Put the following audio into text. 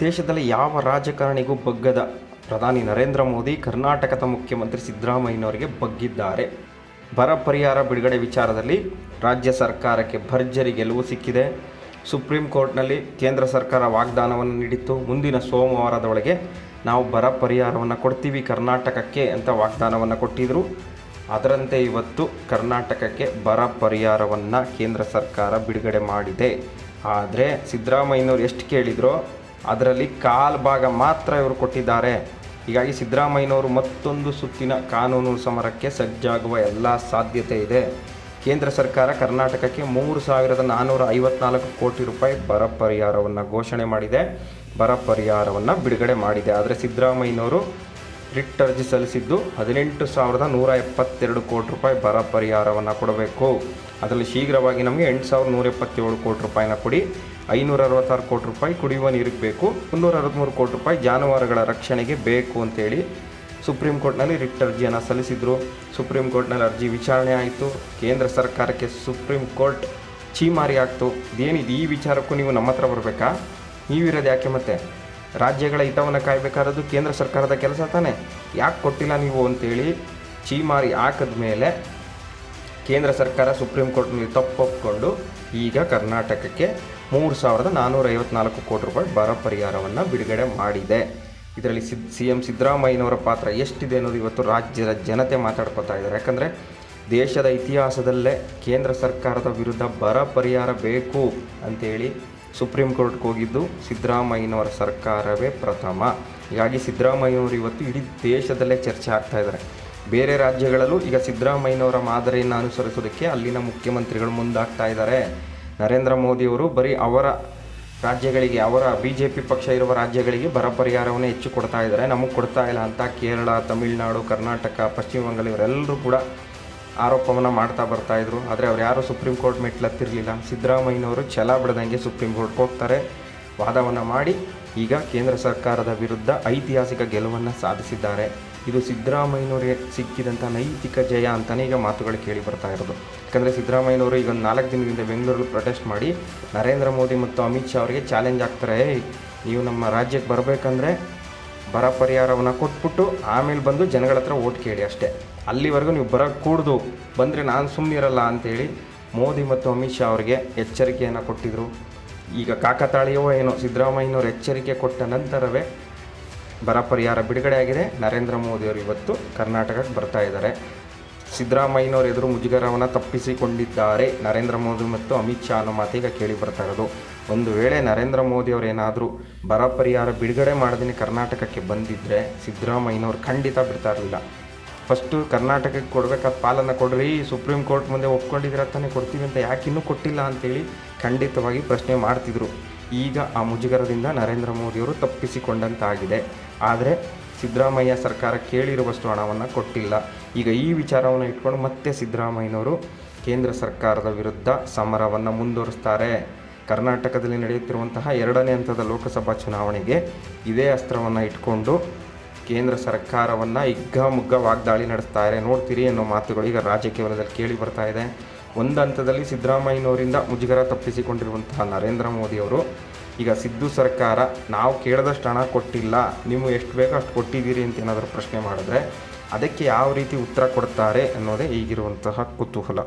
ದೇಶದಲ್ಲಿ ಯಾವ ರಾಜಕಾರಣಿಗೂ ಬಗ್ಗದ ಪ್ರಧಾನಿ ನರೇಂದ್ರ ಮೋದಿ, ಕರ್ನಾಟಕದ ಮುಖ್ಯಮಂತ್ರಿ ಸಿದ್ದರಾಮಯ್ಯನವರಿಗೆ ಬಗ್ಗಿದ್ದಾರೆ. ಬರ ಪರಿಹಾರ ಬಿಡುಗಡೆ ವಿಚಾರದಲ್ಲಿ ರಾಜ್ಯ ಸರ್ಕಾರಕ್ಕೆ ಭರ್ಜರಿ ಗೆಲುವು ಸಿಕ್ಕಿದೆ. ಸುಪ್ರೀಂ ಕೋರ್ಟ್ನಲ್ಲಿ ಕೇಂದ್ರ ಸರ್ಕಾರ ವಾಗ್ದಾನವನ್ನು ನೀಡಿತ್ತು. ಮುಂದಿನ ಸೋಮವಾರದೊಳಗೆ ನಾವು ಬರ ಪರಿಹಾರವನ್ನು ಕೊಡ್ತೀವಿ, ಕರ್ನಾಟಕಕ್ಕೆ ಅಂತ ವಾಗ್ದಾನವನ್ನು ಕೊಟ್ಟಿದ್ದರು ಅದರಂತೆ ಇವತ್ತು ಕರ್ನಾಟಕಕ್ಕೆ ಬರ ಪರಿಹಾರವನ್ನು ಕೇಂದ್ರ ಸರ್ಕಾರ ಬಿಡುಗಡೆ ಮಾಡಿದೆ. ಆದರೆ ಸಿದ್ದರಾಮಯ್ಯನವ್ರು ಎಷ್ಟು ಕೇಳಿದ್ರೋ ಅದರಲ್ಲಿ ಕಾಲ್ ಭಾಗ ಮಾತ್ರ ಇವರು ಕೊಟ್ಟಿದ್ದಾರೆ. ಹೀಗಾಗಿ ಸಿದ್ದರಾಮಯ್ಯನವರು ಮತ್ತೊಂದು ಸುತ್ತಿನ ಕಾನೂನು ಸಮರಕ್ಕೆ ಸಜ್ಜಾಗುವ ಎಲ್ಲ ಸಾಧ್ಯತೆ ಇದೆ. ಕೇಂದ್ರ ಸರ್ಕಾರ ಕರ್ನಾಟಕಕ್ಕೆ ಮೂರು ಸಾವಿರದ ನಾನ್ನೂರ ಐವತ್ನಾಲ್ಕು ಕೋಟಿ ರೂಪಾಯಿ ಬರ ಪರಿಹಾರವನ್ನು ಘೋಷಣೆ ಮಾಡಿದೆ. ಬರ ಪರಿಹಾರವನ್ನು ಬಿಡುಗಡೆ ಮಾಡಿದೆ. ಆದರೆ ಸಿದ್ದರಾಮಯ್ಯನವರು ರಿಟ್ ಅರ್ಜಿ ಸಲ್ಲಿಸಿದ್ದು ಹದಿನೆಂಟು ಸಾವಿರದ ನೂರ ಎಪ್ಪತ್ತೆರಡು ಕೋಟಿ ರೂಪಾಯಿ ಬರ ಪರಿಹಾರವನ್ನು ಕೊಡಬೇಕು. ಅದರಲ್ಲಿ ಶೀಘ್ರವಾಗಿ ನಮಗೆ ಎಂಟು ಸಾವಿರದ ನೂರ ಎಪ್ಪತ್ತೇಳು ಕೋಟಿ ರೂಪಾಯಿನ ಕೊಡಿ. ಐನೂರ ಅರವತ್ತಾರು ಕೋಟಿ ರೂಪಾಯಿ ಕುಡಿಯುವ ನೀರಿಗೆ ಬೇಕು ಮುನ್ನೂರ ಅರವತ್ತ್ಮೂರು ಕೋಟಿ ರೂಪಾಯಿ ಜಾನುವಾರುಗಳ ರಕ್ಷಣೆಗೆ ಬೇಕು ಅಂತೇಳಿ ಸುಪ್ರೀಂ ಕೋರ್ಟ್ನಲ್ಲಿ ರಿಟ್ ಅರ್ಜಿಯನ್ನು ಸಲ್ಲಿಸಿದರು. ಸುಪ್ರೀಂ ಕೋರ್ಟ್ನಲ್ಲಿ ಅರ್ಜಿ ವಿಚಾರಣೆ ಆಯಿತು. ಕೇಂದ್ರ ಸರ್ಕಾರಕ್ಕೆ ಸುಪ್ರೀಂ ಕೋರ್ಟ್ ಛೀಮಾರಿ ಆಗ್ತು. ಇದೇನಿದೆ? ಈ ವಿಚಾರಕ್ಕೂ ನೀವು ನಮ್ಮ ಹತ್ರ ಬರಬೇಕಾ? ನೀವಿರೋದು ಯಾಕೆ ಮತ್ತೆ? ರಾಜ್ಯಗಳ ಹಿತವನ್ನು ಕಾಯಬೇಕಾದದ್ದು ಕೇಂದ್ರ ಸರ್ಕಾರದ ಕೆಲಸ ತಾನೇ? ಯಾಕೆ ಕೊಟ್ಟಿಲ್ಲ ನೀವು ಅಂತೇಳಿ ಛೀಮಾರಿ ಹಾಕಿದ ಮೇಲೆ ಕೇಂದ್ರ ಸರ್ಕಾರ ಸುಪ್ರೀಂ ಕೋರ್ಟ್ನಲ್ಲಿ ತಪ್ಪೊಪ್ಕೊಂಡು ಈಗ ಕರ್ನಾಟಕಕ್ಕೆ ಮೂರು ಸಾವಿರದ ನಾನ್ನೂರ ಐವತ್ನಾಲ್ಕು ಕೋಟಿ ರೂಪಾಯಿ ಬರ ಪರಿಹಾರವನ್ನು ಬಿಡುಗಡೆ ಮಾಡಿದೆ. ಇದರಲ್ಲಿ ಸಿದ್ ಸಿ ಎಂ ಸಿದ್ದರಾಮಯ್ಯನವರ ಪಾತ್ರ ಎಷ್ಟಿದೆ ಅನ್ನೋದು ಇವತ್ತು ರಾಜ್ಯದ ಜನತೆ ಮಾತಾಡ್ಕೊತಾ ಇದ್ದಾರೆ. ಯಾಕಂದರೆ ದೇಶದ ಇತಿಹಾಸದಲ್ಲೇ ಕೇಂದ್ರ ಸರ್ಕಾರದ ವಿರುದ್ಧ ಬರ ಪರಿಹಾರ ಬೇಕು ಅಂತೇಳಿ ಸುಪ್ರೀಂ ಕೋರ್ಟ್ಗೆ ಹೋಗಿದ್ದು ಸಿದ್ದರಾಮಯ್ಯನವರ ಸರ್ಕಾರವೇ ಪ್ರಥಮ. ಹೀಗಾಗಿ ಸಿದ್ದರಾಮಯ್ಯನವರು ಇವತ್ತು ಇಡೀ ದೇಶದಲ್ಲೇ ಚರ್ಚೆ ಆಗ್ತಾ ಇದ್ದಾರೆ. ಬೇರೆ ರಾಜ್ಯಗಳಲ್ಲೂ ಈಗ ಸಿದ್ದರಾಮಯ್ಯನವರ ಮಾದರಿಯನ್ನು ಅನುಸರಿಸೋದಕ್ಕೆ ಅಲ್ಲಿನ ಮುಖ್ಯಮಂತ್ರಿಗಳು ಮುಂದಾಗ್ತಾ ಇದ್ದಾರೆ. ನರೇಂದ್ರ ಮೋದಿಯವರು ಬರೀ ಅವರ ರಾಜ್ಯಗಳಿಗೆ, ಅವರ ಬಿ ಜೆ ಪಿ ಪಕ್ಷ ಇರುವ ರಾಜ್ಯಗಳಿಗೆ ಬರ ಪರಿಹಾರವನ್ನು ಹೆಚ್ಚು ಕೊಡ್ತಾ ಇದ್ದಾರೆ. ನಮಗೆ ಕೊಡ್ತಾ ಇಲ್ಲ ಅಂತ ಕೇರಳ, ತಮಿಳುನಾಡು, ಕರ್ನಾಟಕ, ಪಶ್ಚಿಮ ಬಂಗಾಳ ಇವರೆಲ್ಲರೂ ಕೂಡ ಆರೋಪವನ್ನು ಮಾಡ್ತಾ ಬರ್ತಾ ಇದ್ರು. ಆದರೆ ಅವ್ರು ಯಾರೂ ಸುಪ್ರೀಂ ಕೋರ್ಟ್ ಮೆಟ್ಲತ್ತಿರಲಿಲ್ಲ. ಸಿದ್ದರಾಮಯ್ಯನವರು ಛಲ ಬಿಡದಂಗೆ ಸುಪ್ರೀಂ ಕೋರ್ಟ್ಗೆ ಹೋಗ್ತಾರೆ. ವಾದವನ್ನು ಮಾಡಿ ಈಗ ಕೇಂದ್ರ ಸರ್ಕಾರದ ವಿರುದ್ಧ ಐತಿಹಾಸಿಕ ಗೆಲುವನ್ನು ಸಾಧಿಸಿದ್ದಾರೆ. ಇದು ಸಿದ್ದರಾಮಯ್ಯನವರಿಗೆ ಸಿಕ್ಕಿದಂಥ ನೈತಿಕ ಜಯ ಅಂತಲೇ ಈಗ ಮಾತುಗಳು ಕೇಳಿ ಬರ್ತಾ ಇರೋದು. ಯಾಕಂದರೆ ಸಿದ್ದರಾಮಯ್ಯನವರು ಈಗ ಒಂದು ನಾಲ್ಕು ದಿನದಿಂದ ಬೆಂಗಳೂರಲ್ಲಿ ಪ್ರೊಟೆಸ್ಟ್ ಮಾಡಿ ನರೇಂದ್ರ ಮೋದಿ ಮತ್ತು ಅಮಿತ್ ಶಾ ಅವರಿಗೆ ಚಾಲೆಂಜ್ ಆಗ್ತಾರೆ "ಏಯ್, ನೀವು ನಮ್ಮ ರಾಜ್ಯಕ್ಕೆ ಬರಬೇಕಂದ್ರೆ ಬರ ಪರಿಹಾರವನ್ನು ಕೊಟ್ಬಿಟ್ಟು ಆಮೇಲೆ ಬಂದು ಜನಗಳ ಹತ್ರ ಓಟ್ ಕೇಳಿ ಅಷ್ಟೇ. ಅಲ್ಲಿವರೆಗೂ ನೀವು ಬರೋಕ್ಕೆ ಕೂಡ್ದು ಬಂದರೆ ನಾನು ಸುಮ್ಮನಿರಲ್ಲ ಅಂತೇಳಿ ಮೋದಿ ಮತ್ತು ಅಮಿತ್ ಶಾ ಅವರಿಗೆ ಎಚ್ಚರಿಕೆಯನ್ನು ಕೊಟ್ಟಿದ್ದರು ಈಗ ಕಾಕತಾಳೀಯವೋ ಏನೋ ಸಿದ್ದರಾಮಯ್ಯನವರು ಎಚ್ಚರಿಕೆ ಕೊಟ್ಟ ನಂತರವೇ ಬರ ಪರಿಹಾರ ಬಿಡುಗಡೆಯಾಗಿದೆ ನರೇಂದ್ರ ಮೋದಿಯವರು ಇವತ್ತು ಕರ್ನಾಟಕಕ್ಕೆ ಬರ್ತಾ ಇದ್ದಾರೆ. ಸಿದ್ದರಾಮಯ್ಯನವರು ಎದುರು ಮುಜುಗರವನ್ನು ತಪ್ಪಿಸಿಕೊಂಡಿದ್ದಾರೆ. ನರೇಂದ್ರ ಮೋದಿ ಮತ್ತು ಅಮಿತ್ ಶಾ ಅನ್ನೋ ಮಾತೀಗ ಕೇಳಿ ಬರ್ತಾ ಇರೋದು. ಒಂದು ವೇಳೆ ನರೇಂದ್ರ ಮೋದಿ ಅವರು ಏನಾದರೂ ಬರ ಪರಿಹಾರ ಬಿಡುಗಡೆ ಮಾಡದೇ ಕರ್ನಾಟಕಕ್ಕೆ ಬಂದಿದ್ದರೆ ಸಿದ್ದರಾಮಯ್ಯನವ್ರು ಖಂಡಿತ ಬಿಡ್ತಾ ಇರಲಿಲ್ಲ. ಫಸ್ಟು ಕರ್ನಾಟಕಕ್ಕೆ ಕೊಡಬೇಕಾದ ಪಾಲನ್ನು ಕೊಡ್ರಿ, ಸುಪ್ರೀಂ ಕೋರ್ಟ್ ಮುಂದೆ ಒಪ್ಕೊಂಡಿದ್ರೆ ತಾನೇ ಕೊಡ್ತೀವಿ ಅಂತ ಯಾಕೆ ಇನ್ನೂ ಕೊಟ್ಟಿಲ್ಲ ಅಂತೇಳಿ ಖಂಡಿತವಾಗಿ ಪ್ರಶ್ನೆ ಮಾಡ್ತಿದ್ರು. ಈಗ ಆ ಮುಜುಗರದಿಂದ ನರೇಂದ್ರ ಮೋದಿಯವರು ತಪ್ಪಿಸಿಕೊಂಡಂತಾಗಿದೆ. ಆದರೆ ಸಿದ್ದರಾಮಯ್ಯ ಸರ್ಕಾರ ಕೇಳಿರುವಷ್ಟು ಹಣವನ್ನು ಕೊಟ್ಟಿಲ್ಲ. ಈಗ ಈ ವಿಚಾರವನ್ನು ಇಟ್ಕೊಂಡು ಮತ್ತೆ ಸಿದ್ದರಾಮಯ್ಯನವರು ಕೇಂದ್ರ ಸರ್ಕಾರದ ವಿರುದ್ಧ ಸಮರವನ್ನು ಮುಂದುವರಿಸ್ತಾರೆ. ಕರ್ನಾಟಕದಲ್ಲಿ ನಡೆಯುತ್ತಿರುವಂತಹ ಎರಡನೇ ಹಂತದ ಲೋಕಸಭಾ ಚುನಾವಣೆಗೆ ಇದೇ ಅಸ್ತ್ರವನ್ನು ಇಟ್ಕೊಂಡು ಕೇಂದ್ರ ಸರ್ಕಾರವನ್ನು ಹಿಗ್ಗಾಮುಗ್ಗ ವಾಗ್ದಾಳಿ ನಡೆಸ್ತಾರೆ. ನೋಡ್ತೀರಿ ಅನ್ನೋ ಮಾತುಗಳು ಈಗ ರಾಜಕೀಯ ವಲಯದಲ್ಲಿ ಕೇಳಿ ಬರ್ತಾ ಇದೆ. ಒಂದು ಹಂತದಲ್ಲಿ ಸಿದ್ದರಾಮಯ್ಯನವರಿಂದ ಮುಜುಗರ ತಪ್ಪಿಸಿಕೊಂಡಿರುವಂತಹ ನರೇಂದ್ರ ಮೋದಿಯವರು, ಈಗ ಸಿದ್ದು ಸರ್ಕಾರ ನಾವು ಕೇಳಿದಷ್ಟು ಹಣ ಕೊಟ್ಟಿಲ್ಲ, ನೀವು ಎಷ್ಟು ಬೇಕೋ ಅಷ್ಟು ಕೊಟ್ಟಿದ್ದೀರಿ ಅಂತ ಏನಾದರೂ ಪ್ರಶ್ನೆ ಮಾಡಿದ್ರೆ, ಅದಕ್ಕೆ ಯಾವ ರೀತಿ ಉತ್ತರ ಕೊಡ್ತಾರೆ ಅನ್ನೋದೇ ಈಗಿರುವಂತಹ ಕುತೂಹಲ.